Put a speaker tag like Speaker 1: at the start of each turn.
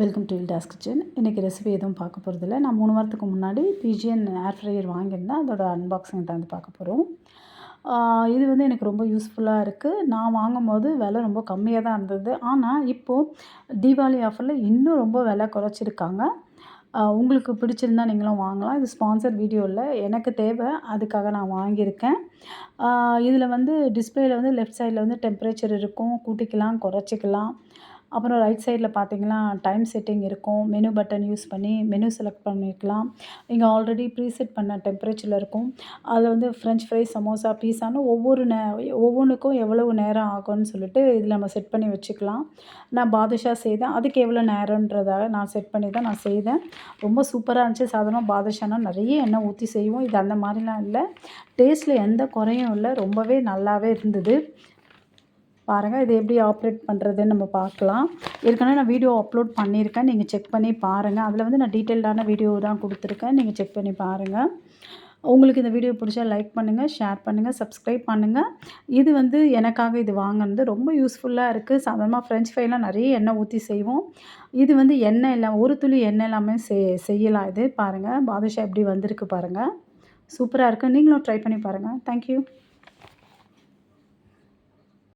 Speaker 1: Welcome to வில்டாஸ் kitchen இன்றைக்கி recipe எதுவும் பார்க்க போகிறதில்ல நான் மூணு வாரத்துக்கு முன்னாடி பிஜிஎன் ஏர் ஃப்ரையர் வாங்கியிருந்தேன். அதோட அன்பாக்சிங் தான் வந்து பார்க்க போகிறோம் இது வந்து எனக்கு ரொம்ப யூஸ்ஃபுல்லாக இருக்குது நான் வாங்கும்போது விலை ரொம்ப கம்மியாக தான் இருந்தது. ஆனால் இப்போது தீபாவளி ஆஃபரில் இன்னும் ரொம்ப விலை குறைச்சிருக்காங்க. உங்களுக்கு பிடிச்சிருந்தா நீங்களும் வாங்கலாம். இது ஸ்பான்சர் வீடியோ இல்லை. எனக்கு தேவை. அதுக்காக நான் வாங்கியிருக்கேன். இதில் வந்து டிஸ்பிளேயில் வந்து லெஃப்ட் சைடில் வந்து டெம்பரேச்சர் இருக்கும். கூட்டிக்கலாம் குறைச்சிக்கலாம். அப்புறம் ரைட் சைடில் பார்த்தீங்கன்னா டைம் செட்டிங் இருக்கும். மெனு பட்டன் யூஸ் பண்ணி மெனு செலக்ட் பண்ணிக்கலாம். இங்கே ஆல்ரெடி ப்ரீசெட் பண்ண டெம்பரேச்சரில் இருக்கும். அதில் வந்து ஃப்ரெஞ்ச் ஃப்ரைஸ் சமோசா பீஸான்னு ஒவ்வொரு நே ஒவ்வொன்றுக்கும் எவ்வளவு நேரம் ஆகும்னு சொல்லிட்டு இதில் நம்ம செட் பண்ணி வச்சுக்கலாம். நான் பாதுஷா செய்தேன். அதுக்கு எவ்வளோ நேரன்றதாக நான் செட் பண்ணி தான் நான் செய்தேன். ரொம்ப சூப்பராக இருந்துச்சு. சாதனம் பாதுஷானா நிறைய எண்ணெய் ஊற்றி செய்வோம். இது அந்த மாதிரிலாம் இல்லை. டேஸ்ட்டில் எந்த குறையும் இல்லை. ரொம்பவே நல்லாவே இருந்தது. பாருங்கள் இது எப்படி ஆப்ரேட் பண்ணுறதுன்னு நம்ம பார்க்கலாம். ஏற்கனவே நான் வீடியோ அப்லோட் பண்ணியிருக்கேன். நீங்கள் செக் பண்ணி பாருங்கள் அதில் வந்து நான் டீட்டெயில்டான வீடியோ தான் கொடுத்துருக்கேன். நீங்கள் செக் பண்ணி பாருங்கள் உங்களுக்கு இந்த வீடியோ பிடிச்சா லைக் பண்ணுங்கள் ஷேர் பண்ணுங்கள் சப்ஸ்கிரைப் பண்ணுங்கள் இது வந்து எனக்காக இது வாங்கினது. ரொம்ப யூஸ்ஃபுல்லாக இருக்குது சாதாரணமாக ஃப்ரெஞ்ச் ஃப்ரைலாம் நிறைய எண்ணெய் ஊற்றி செய்வோம். இது வந்து எண்ணெய் எல்லாம் ஒரு துளி எண்ணெய் எல்லாமே செய் செய்யலாம் இது. பாருங்கள் பாதுஷா எப்படி வந்திருக்கு பாருங்கள் சூப்பராக இருக்குது நீங்களும் ட்ரை பண்ணி பாருங்கள் தேங்க்யூ